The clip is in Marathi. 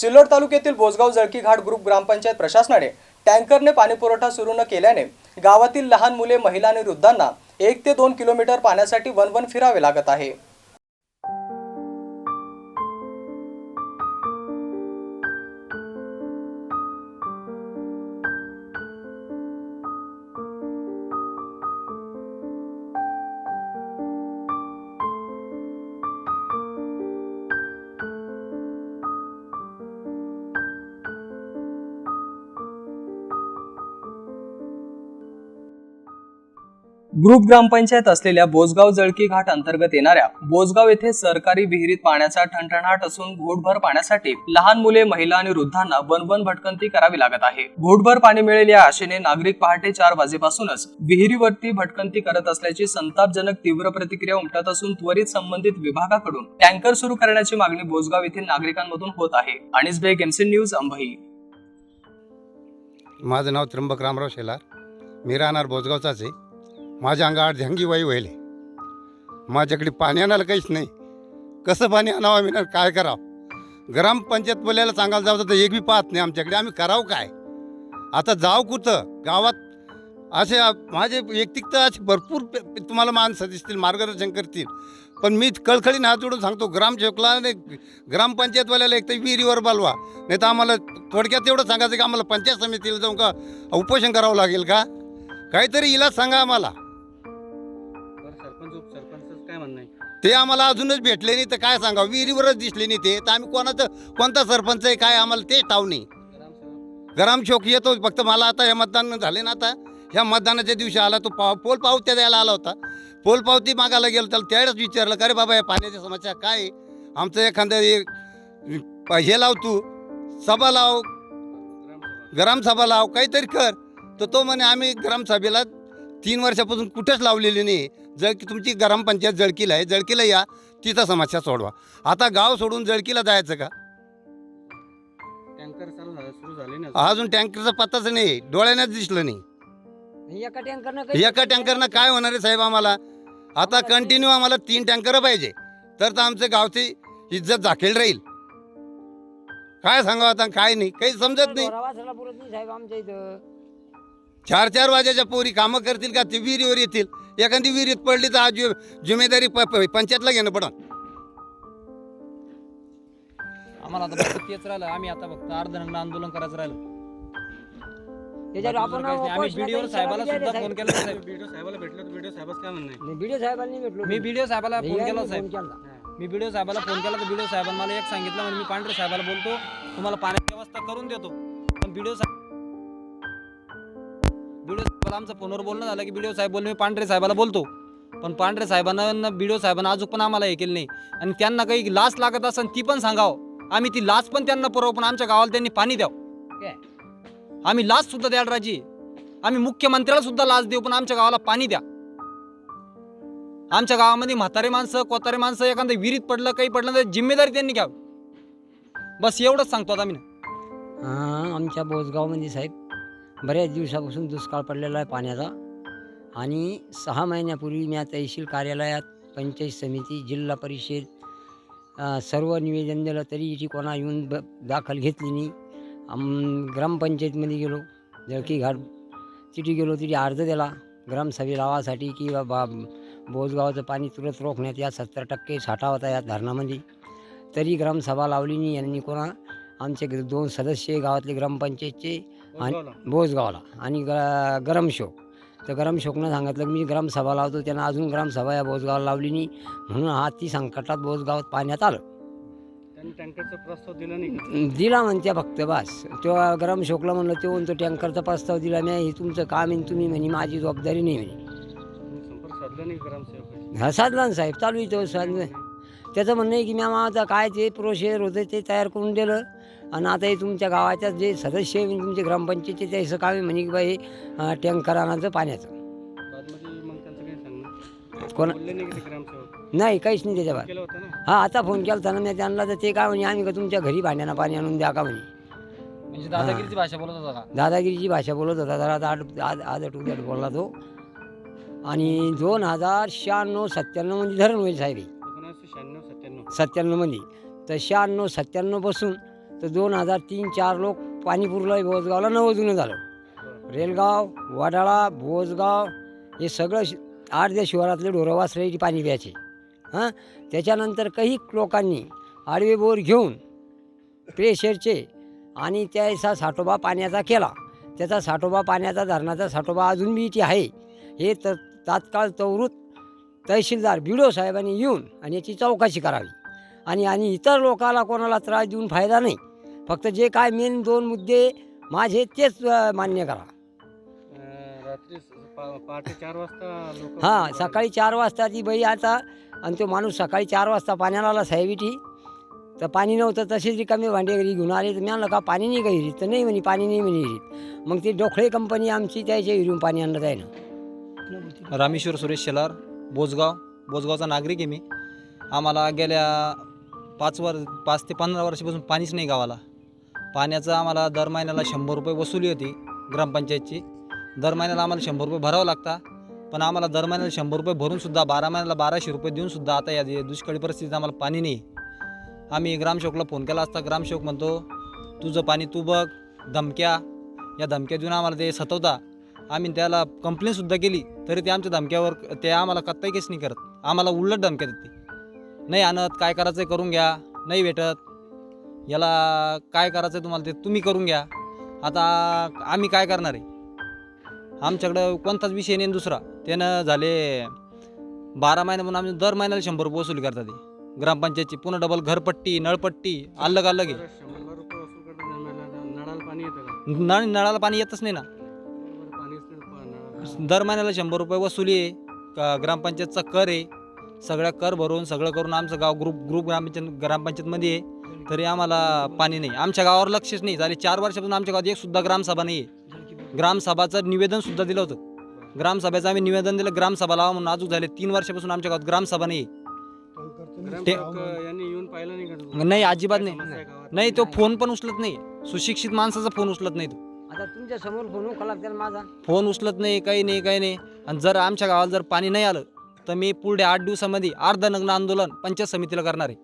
सिल्लोड तालुक्यातील बोसगाव जळकी घाट ग्रुप ग्रामपंचायत प्रशासनाने टँकरने पाणीपुरवठा सुरू न केल्याने गावातील लहान मुले महिला आणि वृद्धांना एक ते दोन किलोमीटर पाण्यासाठी वन वन फिरावे लागत आहे. ग्रुप ग्रामपंचायत असलेल्या बोसगाव जळकी घाट अंतर्गत येणाऱ्या बोसगाव येथे सरकारी विहिरीत पाण्याचा ठणठणाट असून घोटभर पाण्यासाठी लहान मुले महिला आणि वृद्धांना बनबन भटकंती करावी लागत आहे. घोटभर पाणी मिळेल या आशेने नागरिक पहाटे चार वाजेपासूनच विहिरीवरती भटकंती करत असल्याची संतापजनक तीव्र प्रतिक्रिया उमटत असून त्वरित संबंधित विभागाकडून टँकर सुरू करण्याची मागणी बोसगाव येथील नागरिकांमधून होत आहे. Anis Beg MC news Ambai. माझं नाव त्र्यंबक रामराव शेलार. मी राहणार बोसगावचाच आहे. माझ्या अंगावर झंगी वाई व्हायले. माझ्याकडे पाणी आणायला काहीच नाही. कसं पाणी आणावं आम्ही काय करावं? ग्रामपंचायत बोलायला सांगायला जाऊ तर एक बी पाहत नाही आमच्याकडे. आम्ही करावं काय? आता जाऊ कुठं? गावात असे माझे व्यक्तिक तर असे भरपूर तुम्हाला माणसं दिसतील मार्गदर्शन करतील. पण मी कळखळीने हात जोडून सांगतो ग्रामसेवकला आणि ग्रामपंचायतवाल्याला एक तर विहिरीवर बोलवा. नाही तर आम्हाला थोडक्यात एवढं सांगायचं की आम्हाला पंचायत समितीला जाऊन का उपोषण करावं लागेल का? काहीतरी इलाज सांगा आम्हाला. सरपंच उपसरपंच काय म्हणणं आहे? ते आम्हाला अजूनच भेटले नाही तर काय सांगावं? विहिरीवरच दिसले नाही ते. तर आम्ही कोणाचं कोणता सरपंच आहे काय आम्हाला ते ठाव नाही. ग्रामसेवक ग्रामशोक येतो फक्त मला आता हे मतदान झाले ना आता. ह्या मतदानाच्या दिवशी आला तो पाव पोल पावत्या द्यायला आला होता. पोल पावती मागायला गेलो त्याला त्यावेळेस विचारलं का रे बाबा या पाण्याची समस्या काय आहे? आमचं एखादं एक हे लाव तू सभा लाव ग्रामसभा लाव काहीतरी कर. तर तो म्हणे आम्ही ग्रामसभेला तीन वर्षापासून कुठेच लावलेली नाही. जळकी तुमची ग्रामपंचायत जळकीला आहे जळकीला या तिथं समस्या सोडवा. आता गाव सोडून जळकीला जायचं का? टँकर चालू झालं सुरू झाले ना अजून? टँकरचा पत्ताच नाही डोळ्यानेच दिसलं नाही. एका टँकरनं एका टँकरनं काय होणार आहे साहेब आम्हाला? आता कंटिन्यू आम्हाला तीन टँकर पाहिजे. तर तर आमचं गावची इज्जत झाकेल राहील. काय सांगावं आता काय नाही काही समजत नाही. पुरत नाही साहेब आमच्या इथं. चार चार वाजेच्या पोरी कामं करतील का? ते विहिरीवर येतील. एखादी विहिरीत पडली तर आज जिम्मेदारी पंचायतला घेणं पडन. आम्हाला आता फक्त तेच राहिलं. आम्ही आता फक्त अर्धनग्न आंदोलन करायचं राहिलं. त्याच्यावर आपण. आम्ही बीडीओ साहेबाला सुद्धा फोन साहेब. केला साहेब. बीडीओ साहेबाला भेटलो तर बीडीओ साहेबाच काय म्हणणं आहे नाही, बीडीओ साहेबांनी भेटलो. मी बीडीओ साहेबाला फोन केला साहेब. केला. मी बीडीओ साहेबाला फोन केला तर बीडीओ साहेबांनी मला एक सांगितलं म्हणजे मी पांढरे साहेबाला बोलतो. तुम्हाला पाण्याची व्यवस्था करून देतो. पण बीडीओ साहेब बीडीओ साहेबाला आमचं फोनवर बोलणं झालं की बीडीओ साहेब बोलले मी पांढरे साहेबाला बोलतो. पण पांढरे साहेबांना बीडीओ साहेबांना अजून पण आम्हाला हे केलं नाही. आणि त्यांना काही लाच लागत असेल ती पण सांगावं. आम्ही ती लाच पण त्यांना पुरवू पण आमच्या गावाला त्यांनी पाणी द्यावं? आम्ही लाच सुद्धा द्यायला राजी. आम्ही मुख्यमंत्र्याला सुद्धा लाच देऊ पण आमच्या गावाला पाणी द्या. आमच्या गावामध्ये म्हातारे माणसं कोतारे माणसं एखादं विहिरीत पडलं काही पडलं तर जिम्मेदारी त्यांनी घ्यावी. बस एवढंच सांगतो आता आम्ही. हां आमच्या बोसगावमध्ये साहेब बऱ्याच दिवसापासून दुष्काळ पडलेला आहे पाण्याचा. आणि सहा महिन्यापूर्वी मी तहसील कार्यालयात पंचायत समिती जिल्हा परिषद सर्व निवेदन दिलं तरी इथे कोणा येऊन ब दाखल घेतली नाही. ग्रामपंचायतमध्ये गेलो जळकी घाट तिथे गेलो तिथे अर्ज दिला. ग्रामसभे लावासाठी की बाबा बोजगावचं पाणी तुरंत रोखण्यात या सत्तर टक्के साठा होता या धरणामध्ये. तरी ग्रामसभा लावली नाही यांनी कोणा आमचे दोन सदस्य गावातले ग्रामपंचायतचे आणि बोसगावला. आणि ग गरमशोक तर गरमशोकनं सांगितलं की मी ग्रामसभा लावतो त्यांना अजून ग्रामसभा या बोसगावला लावली नाही. म्हणून हा ती संकटात बोसगावात पाण्यात आलं. त्यांनी टँकरचा प्रस्ताव दिला नाही? दिला म्हणत्या फक्त बस. तो गरमशोकला म्हणलं तो म्हणतो टँकरचा प्रस्ताव दिला मी हे तुमचं काम आहे तुम्ही म्हणे माझी जबाबदारी नाही म्हणे. नाही हा साधला ना साहेब चालू तो साधलं त्याचं म्हणणं आहे की मी आता काय ते प्रोसिजर होतं ते तयार करून दिलं. आणि आता हे तुमच्या गावाच्या जे सदस्य आहे तुमचे ग्रामपंचायतचे त्याचं काम आहे म्हणे की बाई टँकर आणायचं पाण्याचं. कोण? नाही काहीच नाही त्याच्यावर. हा आता फोन केला होता ना मी त्यांना तर ते काय म्हणे आम्ही का तुमच्या घरी भांड्यानं पाणी आणून द्या का म्हणे. म्हणजे दादागिरीची भाषा बोलत होता का? दादागिरीची भाषा बोलत होता जरा आता आठ आज उदट बोलला तो. आणि दोन हजार शहाण्णव सत्त्याण्णवमध्ये धरण होईल साहेब सत्त्याण्णवमध्ये तर शहाण्णव सत्त्याण्णवपासून तर दोन हजार तीन चार लोक पाणी पुरलं बोसगावला नवं जुनं झालं. रेलगाव वडाळा बोसगाव हे सगळं आठ त्या शिवारातले ढोरवासरे पाणी प्यायचे. हां? त्याच्यानंतर काही लोकांनी आडवे बोर घेऊन प्रेशरचे आणि त्याचा साठोबा पाण्याचा केला. त्याचा साठोबा पाण्याचा धरणाचा साठोबा अजून बी इथे आहे. हे त तात्काळ तवरूत तहसीलदार बिडो साहेबांनी येऊन आणि याची चौकशी करावी. आणि आणि इतर लोकाला कोणाला त्रास देऊन फायदा नाही. फक्त जे काय मेन दोन मुद्दे माझे तेच मान्य करा. पहाटे चार वाजता हां सकाळी चार वाजता ती बाई आता आणि तो माणूस सकाळी चार वाजता पाण्याला आला साहेबिठी तर पाणी नव्हतं तसेच रिकामे भांडे घरी घेऊन आले. तर मी आणलं का पाणी नाही का हिरीत तर नाही म्हणे पाणी नाही म्हणे हिरीत मग ती डोखळे कंपनी आमची त्याच्या हिरून पाणी आणलं आहे ना. रामेश्वर सुरेश शेलार बोसगाव बोसगावचा नागरिक आहे मी. आम्हाला गेल्या पाच वर पाच ते पंधरा वर्षापासून पाणीच नाही गावाला. पाण्याचं आम्हाला दर महिन्याला शंभर रुपये वसुली होती ग्रामपंचायतची. दर महिन्याला आम्हाला शंभर रुपये भरावं लागता. पण आम्हाला दर महिन्याला शंभर रुपये भरूनसुद्धा बारा महिन्याला बाराशे रुपये देऊनसुद्धा आता या दुष्काळी परिस्थितीत आम्हाला पाणी नाही. आम्ही ग्रामसेवकला फोन केला असता. ग्रामसेवक म्हणतो तुझं पाणी तू बघ धमक्या. या धमक्या देऊन आम्हाला ते सतवता. आम्ही त्याला कंप्लेंटसुद्धा केली तरी ते आमच्या धमक्यावर ते आम्हाला कत्ताही केस नाही करत. आम्हाला उलट धमक्या देते. नाही आणत काय करायचं आहे करून घ्या नाही भेटत. याला काय करायचं आहे तुम्हाला ते तुम्ही करून घ्या. आता आम्ही काय करणार आहे? आमच्याकडं कोणताच विषय नाही दुसरा. त्यानं झाले बारा महिने म्हणून आम्ही दर महिन्याला शंभर रुपये वसूल करतात ते ग्रामपंचायतची पुन्हा डबल घरपट्टी नळपट्टी अलग अलग आहे नळ नळाला पाणी येतच नाही ना. दर महिन्याला शंभर रुपये वसुली आहे का ग्रामपंचायतचा कर आहे सगळ्या कर भरून सगळं करून आमचं गाव ग्रुप ग्रुप ग्रामपंचायत ग्रामपंचायतमध्ये आहे. तरी आम्हाला पाणी नाही. आमच्या गावावर लक्षच नाही. झाले चार वर्षापासून आमच्या गावात एक सुद्धा ग्रामसभा नाही आहे ग्रामसभाचं निवेदन सुद्धा दिलं होतं. ग्रामसभेचं आम्ही निवेदन दिलं ग्रामसभा लावा म्हणून अजून झाले तीन वर्षापासून आमच्या गावात ग्रामसभा नाही आहे. नाही अजिबात नाही? नाही तो फोन पण उचलत नाही. सुशिक्षित माणसाचा फोन उचलत नाही तो. आता तुमच्यासमोर फोन उखा लागतील माझा. फोन उचलत नाही काही नाही काही नाही. आणि जर आमच्या गावाला जर पाणी नाही आलं तर मी पुढे आठ दिवसामध्ये अर्ध नग्न आंदोलन पंचायत समितीला करणार आहे.